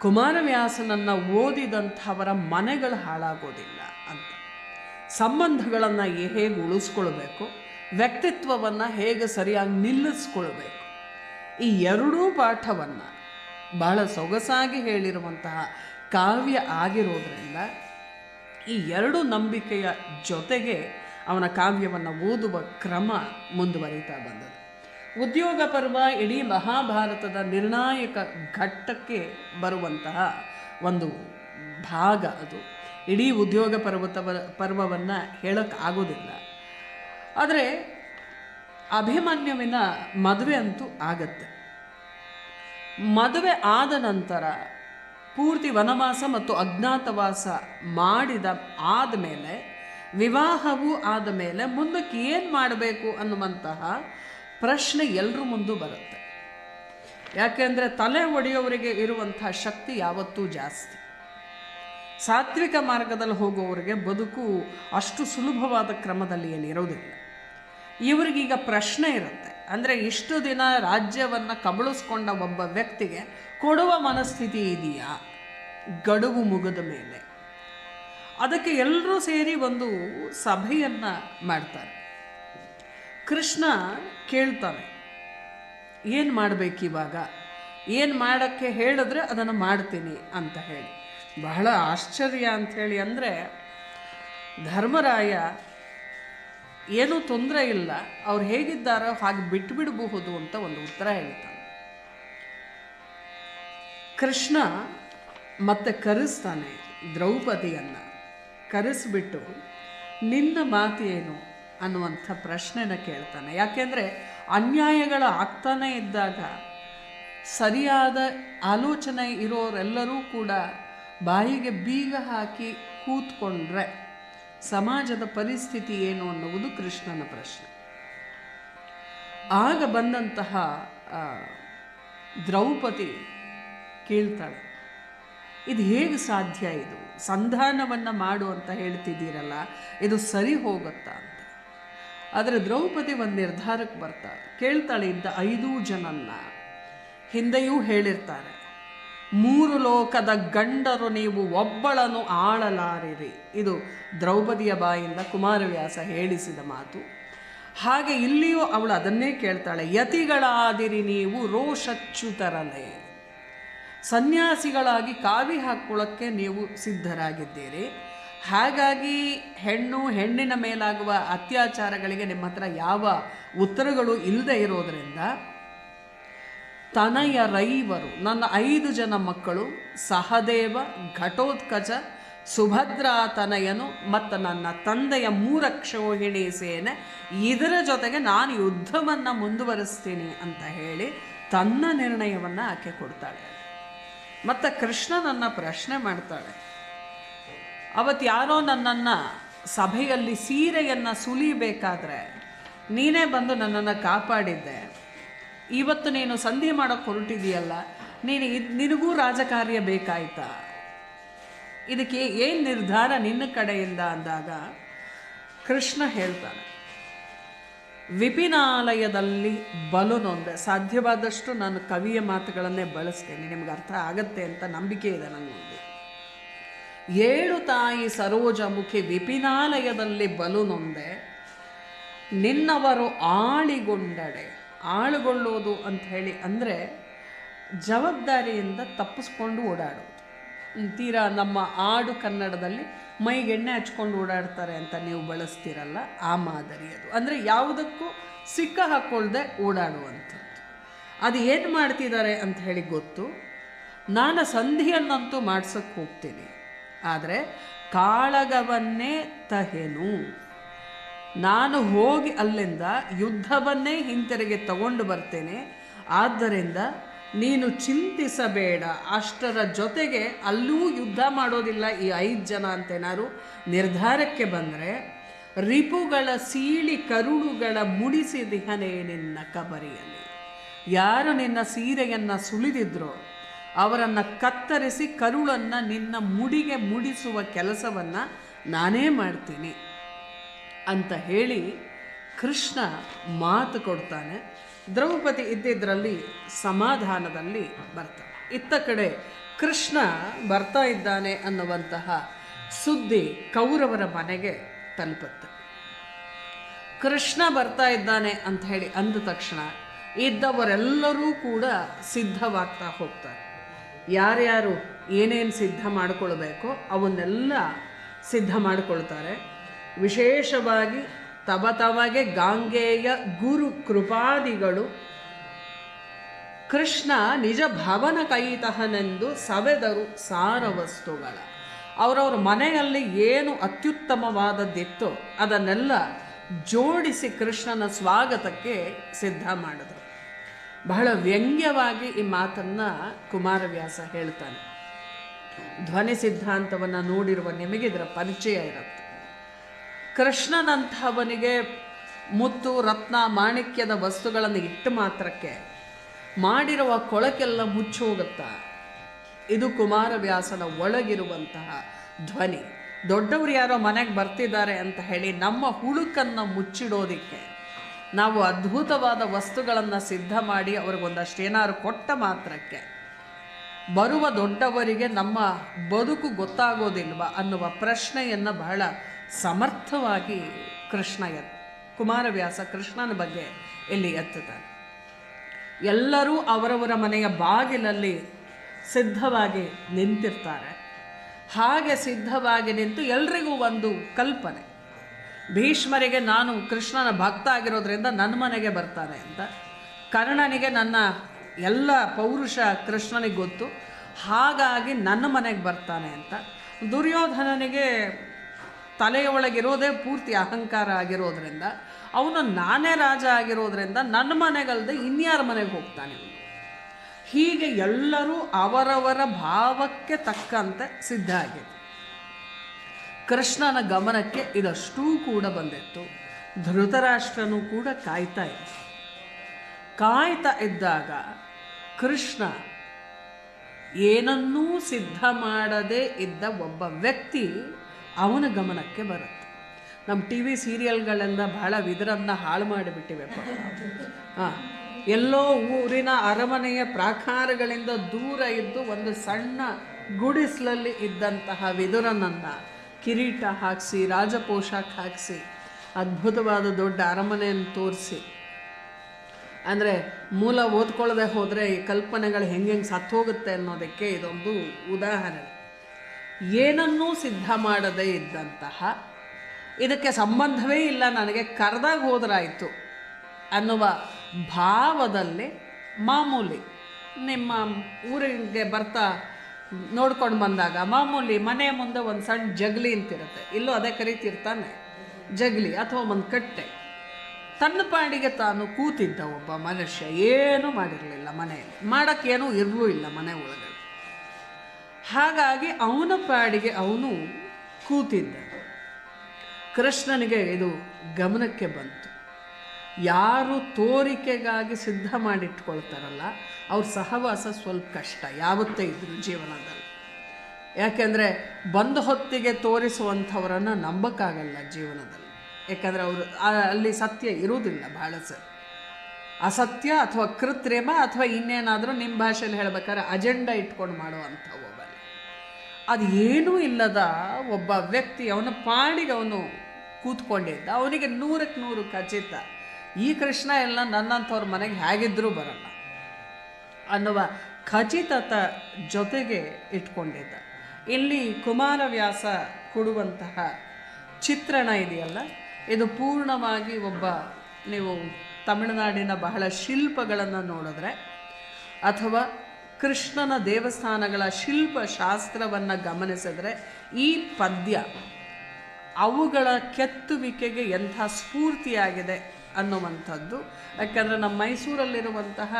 ಕುಮಾರವ್ಯಾಸನನ್ನು ಓದಿದಂಥವರ ಮನೆಗಳು ಹಾಳಾಗೋದಿಲ್ಲ ಅಂತ. ಸಂಬಂಧಗಳನ್ನು ಹೇಗೆ ಉಳಿಸ್ಕೊಳ್ಬೇಕು, ವ್ಯಕ್ತಿತ್ವವನ್ನು ಹೇಗೆ ಸರಿಯಾಗಿ ನಿಲ್ಲಿಸ್ಕೊಳ್ಬೇಕು. ಈ ಎರಡೂ ಪಾಠವನ್ನು ಬಹಳ ಸೊಗಸಾಗಿ ಹೇಳಿರುವಂತಹ ಕಾವ್ಯ ಆಗಿರೋದರಿಂದ ಈ ಎರಡು ನಂಬಿಕೆಯ ಜೊತೆಗೆ ಅವನ ಕಾವ್ಯವನ್ನು ಓದುವ ಕ್ರಮ ಮುಂದುವರಿತಾ ಬಂದದ್ದು. ಉದ್ಯೋಗ ಪರ್ವ ಇಡೀ ಮಹಾಭಾರತದ ನಿರ್ಣಾಯಕ ಘಟ್ಟಕ್ಕೆ ಬರುವಂತಹ ಒಂದು ಭಾಗ ಅದು. ಇಡೀ ಉದ್ಯೋಗ ಪರ್ವತವ ಪರ್ವವನ್ನು ಹೇಳೋಕ್ಕಾಗೋದಿಲ್ಲ. ಆದರೆ ಅಭಿಮನ್ಯುವಿನ ಮದುವೆ ಅಂತೂ ಆಗತ್ತೆ. ಮದುವೆ ಆದ ನಂತರ ಪೂರ್ತಿ ವನವಾಸ ಮತ್ತು ಅಜ್ಞಾತವಾಸ ಮಾಡಿದ, ಆದಮೇಲೆ ವಿವಾಹವೂ ಆದ ಮೇಲೆ ಮುಂದಕ್ಕೆ ಏನು ಮಾಡಬೇಕು ಅನ್ನುವಂತಹ ಪ್ರಶ್ನೆ ಎಲ್ಲರ ಮುಂದೂ ಬರುತ್ತೆ. ಯಾಕೆಂದರೆ ತಲೆ ಒಡೆಯೋವರಿಗೆ ಇರುವಂಥ ಶಕ್ತಿ ಯಾವತ್ತೂ ಜಾಸ್ತಿ. ಸಾತ್ವಿಕ ಮಾರ್ಗದಲ್ಲಿ ಹೋಗುವವರಿಗೆ ಬದುಕು ಅಷ್ಟು ಸುಲಭವಾದ ಕ್ರಮದಲ್ಲಿ ಏನಿರೋದಿಲ್ಲ ಇವರಿಗೀಗ ಪ್ರಶ್ನೆ ಇರುತ್ತೆ. ಅಂದರೆ ಇಷ್ಟು ದಿನ ರಾಜ್ಯವನ್ನು ಕಬಳಿಸ್ಕೊಂಡ ಒಬ್ಬ ವ್ಯಕ್ತಿಗೆ ಕೊಡುವ ಮನಸ್ಥಿತಿ ಇದೆಯಾ? ಗಡುವು ಮುಗಿದ ಮೇಲೆ. ಅದಕ್ಕೆ ಎಲ್ಲರೂ ಸೇರಿ ಒಂದು ಸಭೆಯನ್ನು ಮಾಡ್ತಾರೆ. ಕೃಷ್ಣ ಕೇಳ್ತಾನೆ. ಏನು ಮಾಡಬೇಕಿವಾಗ ಏನು ಮಾಡೋಕ್ಕೆ ಹೇಳಿದ್ರೆ ಅದನ್ನು ಮಾಡ್ತೀನಿ ಅಂತ ಹೇಳಿ. ಬಹಳ ಆಶ್ಚರ್ಯ ಅಂಥೇಳಿ ಅಂದರೆ, ಧರ್ಮರಾಯ ಏನೂ ತೊಂದರೆ ಇಲ್ಲ. ಅವ್ರು ಹೇಗಿದ್ದಾರೋ ಹಾಗೆ ಬಿಟ್ಟುಬಿಡಬಹುದು ಅಂತ ಒಂದು ಉತ್ತರ ಹೇಳ್ತಾನೆ. ಕೃಷ್ಣ ಮತ್ತೆ ಕರೆಸ್ತಾನೆ ದ್ರೌಪದಿಯನ್ನು. ಕರೆಸ್ಬಿಟ್ಟು, ನಿನ್ನ ಮಾತು ಏನು ಅನ್ನುವಂಥ ಪ್ರಶ್ನೆನ ಕೇಳ್ತಾನೆ. ಯಾಕೆಂದರೆ ಅನ್ಯಾಯಗಳು ಆಗ್ತಾನೇ ಇದ್ದಾಗ ಸರಿಯಾದ ಆಲೋಚನೆ ಇರೋರೆಲ್ಲರೂ ಕೂಡ ಬಾಯಿಗೆ ಬೀಗ ಹಾಕಿ ಕೂತ್ಕೊಂಡ್ರೆ ಸಮಾಜದ ಪರಿಸ್ಥಿತಿ ಏನು ಅನ್ನುವುದು ಕೃಷ್ಣನ ಪ್ರಶ್ನೆ. ಆಗ ಬಂದಂತಹ ದ್ರೌಪದಿ ಕೇಳ್ತಾಳೆ, ಇದು ಹೇಗೆ ಸಾಧ್ಯ ಇದು? ಸಂಧಾನವನ್ನು ಮಾಡು ಅಂತ ಹೇಳ್ತಿದ್ದೀರಲ್ಲ, ಇದು ಸರಿ ಹೋಗುತ್ತಾ? ಆದರೆ ದ್ರೌಪದಿ ಒಂದು ನಿರ್ಧಾರಕ್ಕೆ ಬರ್ತಾಳೆ ಕೇಳ್ತಾಳೆ ಇದ್ದ ಐದೂ ಜನನ್ನ. ಹಿಂದೆಯೂ ಹೇಳಿರ್ತಾರೆ, ಮೂರು ಲೋಕದ ಗಂಡರು ನೀವು ಒಬ್ಬಳನ್ನು ಆಳಲಾರಿರಿ. ಇದು ದ್ರೌಪದಿಯ ಬಾಯಿಂದ ಕುಮಾರವ್ಯಾಸ ಹೇಳಿಸಿದ ಮಾತು. ಹಾಗೆ ಇಲ್ಲಿಯೂ ಅವಳು ಅದನ್ನೇ ಕೇಳ್ತಾಳೆ, ಯತಿಗಳಾದಿರಿ ನೀವು ರೋಷಚ್ಯುತರಲೆ ಸನ್ಯಾಸಿಗಳಾಗಿ ಕಾವಿ ಹಾಕ್ಕೊಳ್ಳೋಕ್ಕೆ ನೀವು ಸಿದ್ಧರಾಗಿದ್ದೀರಿ. ಹಾಗಾಗಿ ಹೆಣ್ಣು ಹೆಣ್ಣಿನ ಮೇಲಾಗುವ ಅತ್ಯಾಚಾರಗಳಿಗೆ ನಿಮ್ಮ ಹತ್ರ ಯಾವ ಉತ್ತರಗಳು ಇಲ್ಲದೆ ಇರೋದರಿಂದ ತನಯ ರೈವರು, ನನ್ನ ಐದು ಜನ ಮಕ್ಕಳು, ಸಹದೇವ, ಘಟೋತ್ಕಚ, ಸುಭದ್ರಾ ತನಯನು ಮತ್ತು ನನ್ನ ತಂದೆಯ ಮೂರಕ್ಷೋಹಿಣಿ ಸೇನೆ, ಇದರ ಜೊತೆಗೆ ನಾನು ಯುದ್ಧವನ್ನು ಮುಂದುವರಿಸ್ತೀನಿ ಅಂತ ಹೇಳಿ ತನ್ನ ನಿರ್ಣಯವನ್ನು ಆಕೆ ಕೊಡ್ತಾಳೆ. ಮತ್ತು ಕೃಷ್ಣನನ್ನು ಪ್ರಶ್ನೆ ಮಾಡ್ತಾಳೆ. ಅವತ್ತು ಯಾರೋ ನನ್ನನ್ನು ಸಭೆಯಲ್ಲಿ ಸೀರೆಯನ್ನು ಸುಲಿಬೇಕಾದ್ರೆ ನೀನೇ ಬಂದು ನನ್ನನ್ನು ಕಾಪಾಡಿದ್ದೆ. ಇವತ್ತು ನೀನು ಸಂಧಿ ಮಾಡೋಕ್ಕೆ ಹೊರಟಿದೆಯಲ್ಲ ನೀನು ಇದು ನಿನಗೂ ರಾಜಕಾರ್ಯ ಬೇಕಾಯ್ತಾ? ಇದಕ್ಕೆ ಏನು ನಿರ್ಧಾರ ನಿನ್ನ ಕಡೆಯಿಂದ ಅಂದಾಗ ಕೃಷ್ಣ ಹೇಳ್ತಾನೆ, ವಿಪಿನಾಲಯದಲ್ಲಿ ಬಲು ನೊಂದೆ, ಸಾಧ್ಯವಾದಷ್ಟು ನಾನು ಕವಿಯ ಮಾತುಗಳನ್ನೇ ಬಳಸ್ತೇನೆ, ನಿಮ್ಗೆ ಅರ್ಥ ಆಗತ್ತೆ ಅಂತ ನಂಬಿಕೆ ಇದೆ ನನಗೊಂದು ಏಳು ತಾಯಿ ಸರೋಜಮುಖಿ ವಿಪಿನಾಲಯದಲ್ಲಿ ಬಲು ನೊಂದೆ, ನಿನ್ನವರು ಆಳಿಗೊಂಡಡೆ. ಆಳುಗೊಳ್ಳೋದು ಅಂತ ಹೇಳಿ ಅಂದರೆ ಜವಾಬ್ದಾರಿಯಿಂದ ತಪ್ಪಿಸ್ಕೊಂಡು ಓಡಾಡೋದು. ತೀರಾ ನಮ್ಮ ಆಡು ಕನ್ನಡದಲ್ಲಿ ಮೈಗೆಣ್ಣೆ ಹಚ್ಕೊಂಡು ಓಡಾಡ್ತಾರೆ ಅಂತ ನೀವು ಬಳಸ್ತೀರಲ್ಲ, ಆ ಮಾದರಿ ಅದು. ಅಂದರೆ ಯಾವುದಕ್ಕೂ ಸಿಕ್ಕ ಹಾಕ್ಕೊಳ್ದೆ ಓಡಾಡುವಂಥದ್ದು. ಅದು ಏನು ಮಾಡ್ತಿದ್ದಾರೆ ಅಂತ ಹೇಳಿ ಗೊತ್ತು. ನಾನು ಸಂಧಿಯನ್ನಂತೂ ಮಾಡ್ಸೋಕ್ಕೆ ಹೋಗ್ತೀನಿ. ಆದರೆ ಕಾಳಗವನ್ನೇ ತಹೆನು. ನಾನು ಹೋಗಿ ಅಲ್ಲಿಂದ ಯುದ್ಧವನ್ನೇ ಹಿಂತಿರುಗಿ ತಗೊಂಡು ಬರ್ತೇನೆ. ಆದ್ದರಿಂದ ನೀನು ಚಿಂತಿಸಬೇಡ. ಅಷ್ಟರ ಜೊತೆಗೆ ಅಲ್ಲೂ ಯುದ್ಧ ಮಾಡೋದಿಲ್ಲ ಈ ಐದು ಜನ ಅಂತೇನಾದ್ರು ನಿರ್ಧಾರಕ್ಕೆ ಬಂದರೆ ರಿಪುಗಳ ಸೀಳಿ ಕರುಳುಗಳ ಮುಡಿಸಿದಿಹನೇ ನಿನ್ನ ಕಬರಿಯಲ್ಲಿ. ಯಾರು ನಿನ್ನ ಸೀರೆಯನ್ನು ಸುಲಿದಿದ್ರೋ ಅವರನ್ನು ಕತ್ತರಿಸಿ ಕರುಳನ್ನು ನಿನ್ನ ಮುಡಿಗೆ ಮುಡಿಸುವ ಕೆಲಸವನ್ನು ನಾನೇ ಮಾಡ್ತೀನಿ ಅಂತ ಹೇಳಿ ಕೃಷ್ಣ ಮಾತು ಕೊಡ್ತಾನೆ. ದ್ರೌಪದಿ ಇದ್ದಿದ್ದರಲ್ಲಿ ಸಮಾಧಾನದಲ್ಲಿ ಬರ್ತಾನೆ. ಇತ್ತ ಕಡೆ ಕೃಷ್ಣ ಬರ್ತಾ ಇದ್ದಾನೆ ಅನ್ನುವಂತಹ ಸುದ್ದಿ ಕೌರವರ ಮನೆಗೆ ತಲುಪುತ್ತೆ. ಕೃಷ್ಣ ಬರ್ತಾ ಇದ್ದಾನೆ ಅಂತ ಹೇಳಿ ಅಂದ ತಕ್ಷಣ ಇದ್ದವರೆಲ್ಲರೂ ಕೂಡ ಸಿದ್ಧವಾಗ್ತಾ ಹೋಗ್ತಾರೆ. ಯಾರ್ಯಾರು ಏನೇನು ಸಿದ್ಧ ಮಾಡಿಕೊಳ್ಬೇಕೋ ಅವನ್ನೆಲ್ಲ ಸಿದ್ಧ ಮಾಡಿಕೊಳ್ತಾರೆ. ವಿಶೇಷವಾಗಿ ತವ ತವಗೆ ಗಾಂಗೆಯ ಗುರು ಕೃಪಾದಿಗಳು ಕೃಷ್ಣ ನಿಜ ಭವನ ಕೈತಹನೆಂದು ಸವೆದರು ಸಾರ ವಸ್ತುಗಳ ಅವರವ್ರ ಮನೆಯಲ್ಲಿ ಏನು ಅತ್ಯುತ್ತಮವಾದದ್ದಿತ್ತೋ ಅದನ್ನೆಲ್ಲ ಜೋಡಿಸಿ ಕೃಷ್ಣನ ಸ್ವಾಗತಕ್ಕೆ ಸಿದ್ಧ ಮಾಡಿದರು. ಬಹಳ ವ್ಯಂಗ್ಯವಾಗಿ ಈ ಮಾತನ್ನು ಕುಮಾರವ್ಯಾಸ ಹೇಳ್ತಾನೆ. ಧ್ವನಿ ಸಿದ್ಧಾಂತವನ್ನು ನೋಡಿರುವ ನಿಮಗೆ ಇದರ ಪರಿಚಯ ಇರುತ್ತೆ. ಕೃಷ್ಣನಂಥವನಿಗೆ ಮುತ್ತು, ರತ್ನ, ಮಾಣಿಕ್ಯದ ವಸ್ತುಗಳನ್ನು ಇಟ್ಟು ಮಾತ್ರಕ್ಕೆ ಮಾಡಿರುವ ಕೊಳಕೆಲ್ಲ ಮುಚ್ಚೋಗುತ್ತಾ ಇದು ಕುಮಾರವ್ಯಾಸನ ಒಳಗಿರುವಂತಹ ಧ್ವನಿ. ದೊಡ್ಡವರು ಯಾರೋ ಮನೆಗೆ ಬರ್ತಿದ್ದಾರೆ ಅಂತ ಹೇಳಿ ನಮ್ಮ ಹುಳುಕನ್ನು ಮುಚ್ಚಿಡೋದಿಕ್ಕೆ ನಾವು ಅದ್ಭುತವಾದ ವಸ್ತುಗಳನ್ನು ಸಿದ್ಧ ಮಾಡಿ ಅವ್ರಿಗೊಂದಷ್ಟು ಏನಾದ್ರು ಕೊಟ್ಟ ಮಾತ್ರಕ್ಕೆ. ಬರುವ ದೊಡ್ಡವರಿಗೆ ನಮ್ಮ ಬದುಕು ಗೊತ್ತಾಗೋದಿಲ್ವ ಅನ್ನುವ ಪ್ರಶ್ನೆಯನ್ನು ಬಹಳ ಸಮರ್ಥವಾಗಿ ಕೃಷ್ಣ ಎತ್, ಕುಮಾರವ್ಯಾಸ ಕೃಷ್ಣನ ಬಗ್ಗೆ ಇಲ್ಲಿ ಎತ್ತುತ್ತಾನೆ ಎಲ್ಲರೂ ಅವರವರ ಮನೆಯ ಬಾಗಿಲಲ್ಲಿ ಸಿದ್ಧವಾಗಿ ನಿಂತಿರ್ತಾರೆ. ಹಾಗೆ ಸಿದ್ಧವಾಗಿ ನಿಂತು ಎಲ್ರಿಗೂ ಒಂದು ಕಲ್ಪನೆ. ಭೀಷ್ಮರಿಗೆ ನಾನು ಕೃಷ್ಣನ ಭಕ್ತ ಆಗಿರೋದ್ರಿಂದ ನನ್ನ ಮನೆಗೆ ಬರ್ತಾನೆ ಅಂತ. ಕರ್ಣನಿಗೆ ನನ್ನ ಎಲ್ಲ ಪೌರುಷ ಕೃಷ್ಣನಿಗೆ ಗೊತ್ತು. ಹಾಗಾಗಿ ನನ್ನ ಮನೆಗೆ ಬರ್ತಾನೆ ಅಂತ. ದುರ್ಯೋಧನನಿಗೆ ತಲೆಯೊಳಗಿರೋದೇ ಪೂರ್ತಿ ಅಹಂಕಾರ ಆಗಿರೋದ್ರಿಂದ, ಅವನು ನಾನೇ ರಾಜ ಆಗಿರೋದ್ರಿಂದ ನನ್ನ ಮನೆಗಲ್ಲದೆ ಇನ್ಯಾರ ಮನೆಗೆ ಹೋಗ್ತಾನೆ ಹೀಗೆ ಎಲ್ಲರೂ ಅವರವರ ಭಾವಕ್ಕೆ ತಕ್ಕಂತೆ ಸಿದ್ಧ ಆಗಿದೆ ಕೃಷ್ಣನ ಗಮನಕ್ಕೆ ಇದಷ್ಟೂ ಕೂಡ ಬಂದಿತ್ತು. ಧೃತರಾಷ್ಟ್ರನು ಕೂಡ ಕಾಯ್ತಾ ಇದ್ದ ಕಾಯ್ತಾ ಇದ್ದಾಗ ಕೃಷ್ಣ ಏನನ್ನೂ ಸಿದ್ಧ ಮಾಡದೇ ಇದ್ದ ಒಬ್ಬ ವ್ಯಕ್ತಿ ಅವನ ಗಮನಕ್ಕೆ ಬರುತ್ತೆ. ನಮ್ಮ ಟಿ ವಿ ಸೀರಿಯಲ್ಗಳೆಲ್ಲ ಬಹಳ ವಿದರನ್ನು ಹಾಳು ಮಾಡಿಬಿಟ್ಟಿವೆ ಹಾಂ, ಎಲ್ಲೋ ಊರಿನ ಅರಮನೆಯ ಪ್ರಾಕಾರಗಳಿಂದ ದೂರ ಇದ್ದು ಒಂದು ಸಣ್ಣ ಗುಡಿಸ್ಲಲ್ಲಿ ಇದ್ದಂತಹ ವಿದುರನನ್ನು ಕಿರೀಟ ಹಾಕಿಸಿ, ರಾಜಪೋಷಾಕ್ ಹಾಕಿಸಿ, ಅದ್ಭುತವಾದ ದೊಡ್ಡ ಅರಮನೆಯನ್ನು ತೋರಿಸಿ. ಅಂದರೆ ಮೂಲ ಓದ್ಕೊಳ್ಳದೆ ಹೋದರೆ ಈ ಕಲ್ಪನೆಗಳು ಹೆಂಗೆ ಹೆಂಗೆ ಸತ್ತೋಗುತ್ತೆ ಅನ್ನೋದಕ್ಕೆ ಇದೊಂದು ಉದಾಹರಣೆ. ಏನನ್ನೂ ಸಿದ್ಧ ಮಾಡದೇ ಇದ್ದಂತಹ, ಇದಕ್ಕೆ ಸಂಬಂಧವೇ ಇಲ್ಲ ನನಗೆ ಕರೆದಾಗ ಹೋದ್ರಾಯಿತು ಅನ್ನುವ ಭಾವದಲ್ಲಿ ಮಾಮೂಲಿ ನಿಮ್ಮ ಊರಿಗೆ ಬರ್ತಾ ನೋಡ್ಕೊಂಡು ಬಂದಾಗ ಮಾಮೂಲಿ ಮನೆ ಮುಂದೆ ಒಂದು ಸಣ್ಣ ಜಗಲಿ ಅಂತಿರುತ್ತೆ. ಇಲ್ಲೂ ಅದೇ ಕರಿತಿರ್ತಾನೆ ಜಗಲಿ ಅಥವಾ ಒಂದು ಕಟ್ಟೆ. ತನ್ನ ಪಾಡಿಗೆ ತಾನು ಕೂತಿದ್ದ ಒಬ್ಬ ಮನುಷ್ಯ ಏನೂ ಮಾಡಿರಲಿಲ್ಲ ಮನೆಯಲ್ಲಿ. ಮಾಡೋಕ್ಕೇನೂ ಇರಲೂ ಇಲ್ಲ ಮನೆ ಒಳಗಡೆ. ಹಾಗಾಗಿ ಅವನ ಪಾಡಿಗೆ ಅವನು ಕೂತಿದ್ದ. ಕೃಷ್ಣನಿಗೆ ಇದು ಗಮನಕ್ಕೆ ಬಂತು. ಯಾರು ತೋರಿಕೆಗಾಗಿ ಸಿದ್ಧ ಮಾಡಿಟ್ಕೊಳ್ತಾರಲ್ಲ, ಅವ್ರ ಸಹವಾಸ ಸ್ವಲ್ಪ ಕಷ್ಟ, ಯಾವತ್ತೇ ಇದ್ರು ಜೀವನದಲ್ಲಿ. ಯಾಕೆಂದರೆ ಬಂದ ಹೊತ್ತಿಗೆ ತೋರಿಸುವಂಥವರನ್ನು ನಂಬಕ್ಕಾಗಲ್ಲ ಜೀವನದಲ್ಲಿ. ಯಾಕಂದರೆ ಅವರು ಅಲ್ಲಿ ಸತ್ಯ ಇರುವುದಿಲ್ಲ ಭಾಳ ಸರ್. ಅಸತ್ಯ ಅಥವಾ ಕೃತ್ರಿಮ ಅಥವಾ ಇನ್ನೇನಾದರೂ ನಿಮ್ಮ ಭಾಷೆಯಲ್ಲಿ ಹೇಳ್ಬೇಕಾದ್ರೆ ಅಜೆಂಡಾ ಇಟ್ಕೊಂಡು ಮಾಡುವಂಥ ಒಬ್ಬ ಅದು ಏನೂ ಇಲ್ಲದ ಒಬ್ಬ ವ್ಯಕ್ತಿ, ಅವನ ಪಾಡಿಗೆ ಅವನು ಕೂತ್ಕೊಂಡಿದ್ದ. ಅವನಿಗೆ ನೂರಕ್ಕೆ ನೂರು ಖಚಿತ. ಈ ಕೃಷ್ಣ ಎಲ್ಲ ನನ್ನಂಥವ್ರ ಮನೆಗೆ ಹೇಗಿದ್ದರೂ ಬರಲ್ಲ ಅನ್ನುವ ಖಚಿತತ ಜೊತೆಗೆ ಇಟ್ಕೊಂಡಿದ್ದ. ಇಲ್ಲಿ ಕುಮಾರವ್ಯಾಸ ಕೊಡುವಂತಹ ಚಿತ್ರಣ ಇದೆಯಲ್ಲ, ಇದು ಪೂರ್ಣವಾಗಿ ಒಬ್ಬ ನೀವು ತಮಿಳುನಾಡಿನ ಬಹಳ ಶಿಲ್ಪಗಳನ್ನು ನೋಡಿದ್ರೆ ಅಥವಾ ಕೃಷ್ಣನ ದೇವಸ್ಥಾನಗಳ ಶಿಲ್ಪಶಾಸ್ತ್ರವನ್ನು ಗಮನಿಸಿದರೆ ಈ ಪದ್ಯ ಅವುಗಳ ಕೆತ್ತುವಿಕೆಗೆ ಎಂಥ ಸ್ಫೂರ್ತಿಯಾಗಿದೆ ಅನ್ನುವಂಥದ್ದು. ಯಾಕಂದರೆ ನಮ್ಮ ಮೈಸೂರಲ್ಲಿರುವಂತಹ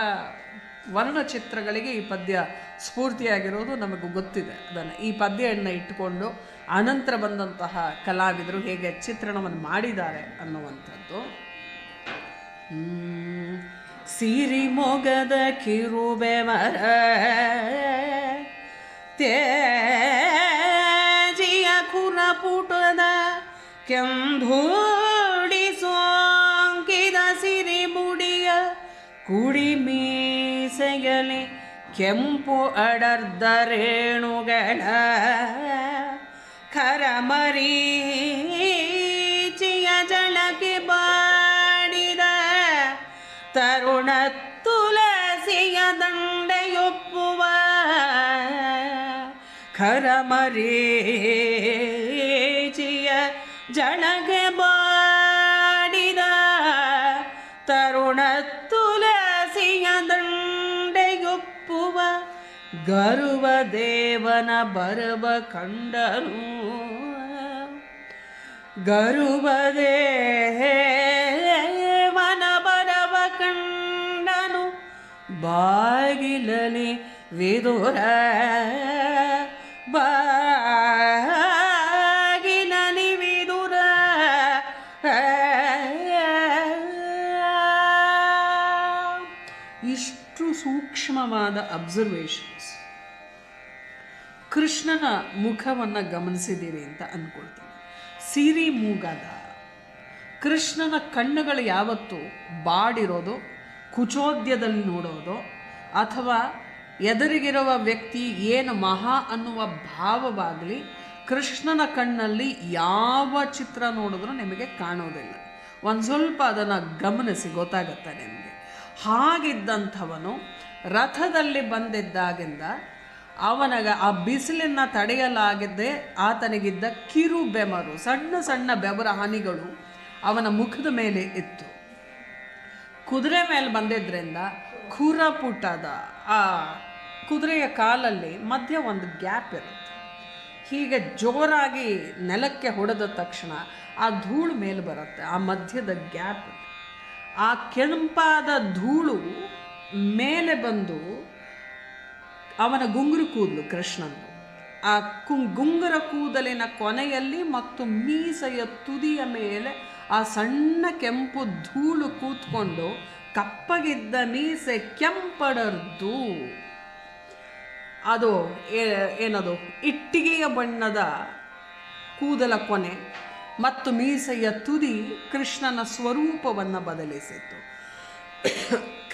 ವರ್ಣಚಿತ್ರಗಳಿಗೆ ಈ ಪದ್ಯ ಸ್ಫೂರ್ತಿಯಾಗಿರೋದು ನಮಗೂ ಗೊತ್ತಿದೆ. ಅದನ್ನು ಈ ಪದ್ಯವನ್ನು ಇಟ್ಟುಕೊಂಡು ಅನಂತರ ಬಂದಂತಹ ಕಲಾವಿದರು ಹೇಗೆ ಚಿತ್ರಣವನ್ನು ಮಾಡಿದ್ದಾರೆ ಅನ್ನುವಂಥದ್ದು. ಸಿರಿಮೊಗದ ಸಿರಿ ಮೊಗದ ಕಿರುಬೆ ಮರ, ತೇಜಿಯ ಕುರಪುಟದ ಕೆಂಧೂಡಿ ಕುಡಿ ಮೀಸೆಯಲಿ ಕೆಂಪು ಅಡರ್ಧ ರೇಣುಗಳ ಚಿಯ ಜಳಕೆ ಬಾಡಿದ ತರುಣ ತುಳಸಿಯ ದಂಡೆಯೊಪ್ಪುವ ಖರಮರೀಚಿಯ ಜಳಗೆ ಬಾಡಿದ ತರುಣ ಗರುವ ದೇವನ ಬರವ ಕಂಡರು ಗರುವ ದೇವನ ಬರವ ಕಂಡನು. ಬಾಗಿಲಲಿ ವಿದುರ ಬಾಗಿಲಲಿ ವಿದುರ ಇಷ್ಟು ಸೂಕ್ಷ್ಮವಾದ ಅಬ್ಸರ್ವೇಷನ್ಸ್ ಕೃಷ್ಣನ ಮುಖವನ್ನು ಗಮನಿಸಿದ್ದೀರಿ ಅಂತ ಅಂದ್ಕೊಳ್ತೀನಿ ಸಿರಿ ಮೂಗದ ಕೃಷ್ಣನ ಕಣ್ಣುಗಳು ಯಾವತ್ತು ಬಾಡಿರೋದು, ಕುಚೋದ್ಯದಲ್ಲಿ ನೋಡೋದು, ಅಥವಾ ಎದುರಿಗಿರುವ ವ್ಯಕ್ತಿ ಏನು ಮಹಾ ಅನ್ನುವ ಭಾವವಾಗಲಿ ಕೃಷ್ಣನ ಕಣ್ಣಲ್ಲಿ ಯಾವ ಚಿತ್ರ ನೋಡಿದ್ರೂ ನಿಮಗೆ ಕಾಣೋದಿಲ್ಲ. ಒಂದು ಸ್ವಲ್ಪ ಅದನ್ನು ಗಮನಿಸಿ, ಗೊತ್ತಾಗತ್ತೆ ನಿಮಗೆ. ಹಾಗಿದ್ದಂಥವನು ರಥದಲ್ಲಿ ಬಂದಿದ್ದಾಗಿಂದ ಅವನಗ ಆ ಬಿಸಿಲನ್ನು ತಡೆಯಲಾಗದೆ ಆತನಿಗಿದ್ದ ಕಿರು ಬೆಮರು ಸಣ್ಣ ಸಣ್ಣ ಬೆವರ ಹನಿಗಳು ಅವನ ಮುಖದ ಮೇಲೆ ಇತ್ತು. ಕುದುರೆ ಮೇಲೆ ಬಂದಿದ್ದರಿಂದ ಖುರಪುಟದ ಆ ಕುದುರೆಯ ಕಾಲಲ್ಲಿ ಮಧ್ಯ ಒಂದು ಗ್ಯಾಪ್ ಇರುತ್ತೆ. ಹೀಗೆ ಜೋರಾಗಿ ನೆಲಕ್ಕೆ ಹೊಡೆದ ತಕ್ಷಣ ಆ ಧೂಳು ಮೇಲೆ ಬರುತ್ತೆ, ಆ ಮಧ್ಯದ ಗ್ಯಾಪ್. ಆ ಕೆಂಪಾದ ಧೂಳು ಮೇಲೆ ಬಂದು ಅವನ ಗುಂಗುರು ಕೂದಲು ಕೃಷ್ಣನು. ಆ ಕುಂ ಗುಂಗುರ ಕೂದಲಿನ ಕೊನೆಯಲ್ಲಿ ಮತ್ತು ಮೀಸೆಯ ತುದಿಯ ಮೇಲೆ ಆ ಸಣ್ಣ ಕೆಂಪು ಧೂಳು ಕೂತ್ಕೊಂಡು ಕಪ್ಪಗಿದ್ದ ಮೀಸೆ ಕೆಂಪಡರ್ದು. ಅದು ಏನದು? ಇಟ್ಟಿಗೆಯ ಬಣ್ಣದ ಕೂದಲ ಕೊನೆ ಮತ್ತು ಮೀಸೆಯ ತುದಿ ಕೃಷ್ಣನ ಸ್ವರೂಪವನ್ನು ಬದಲಿಸಿತು.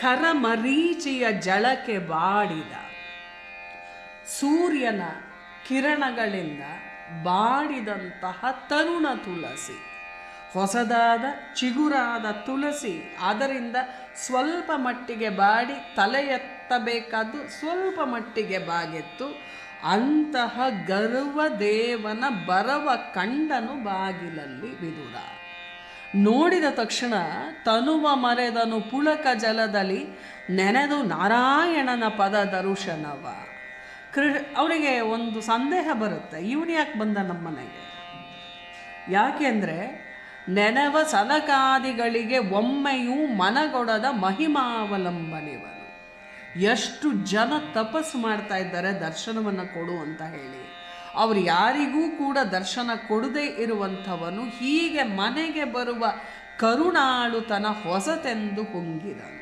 ಖರಮರೀಚಿಯ ಜಳಕೆ ಬಾಡಿದ. ಸೂರ್ಯನ ಕಿರಣಗಳಿಂದ ಬಾಡಿದಂತಹ ತರುಣ ತುಳಸಿ. ಹೊಸದಾದ ಚಿಗುರಾದ ತುಳಸಿ, ಅದರಿಂದ ಸ್ವಲ್ಪ ಮಟ್ಟಿಗೆ ಬಾಡಿ ತಲೆ ಎತ್ತಬೇಕಾದ್ದು ಸ್ವಲ್ಪ ಮಟ್ಟಿಗೆ ಬಾಗಿತ್ತು. ಅಂತಹ ಗರ್ವ ದೇವನ ಬರವ ಕಂಡನು ಬಾಗಿಲಲ್ಲಿ ವಿದುರ. ನೋಡಿದ ತಕ್ಷಣ ತನುವ ಮರೆದನು ಪುಳಕ ಜಲದಲ್ಲಿ ನೆನೆದು ನಾರಾಯಣನ ಪದ ದರುಶನವ. ಕೃ ಅವನಿಗೆ ಒಂದು ಸಂದೇಹ ಬರುತ್ತೆ. ಇವನು ಯಾಕೆ ಬಂದ ನಮ್ಮ ಮನೆಗೆ ಯಾಕೆಂದರೆ ನೆನವ ಸನಕಾದಿಗಳಿಗೆ ಒಮ್ಮೆಯೂ ಮನಗೊಡದ ಮಹಿಮಾವಲಂಬನಿವನು. ಎಷ್ಟು ಜನ ತಪಸ್ಸು ಮಾಡ್ತಾ ಇದ್ದಾರೆ ದರ್ಶನವನ್ನು ಕೊಡು ಅಂತ ಹೇಳಿ. ಅವ್ರು ಯಾರಿಗೂ ಕೂಡ ದರ್ಶನ ಕೊಡದೇ ಇರುವಂಥವನು ಹೀಗೆ ಮನೆಗೆ ಬರುವ ಕರುಣಾಳುತನ ಹೊಸತೆಂದು ಹೊಂಗಿದನು.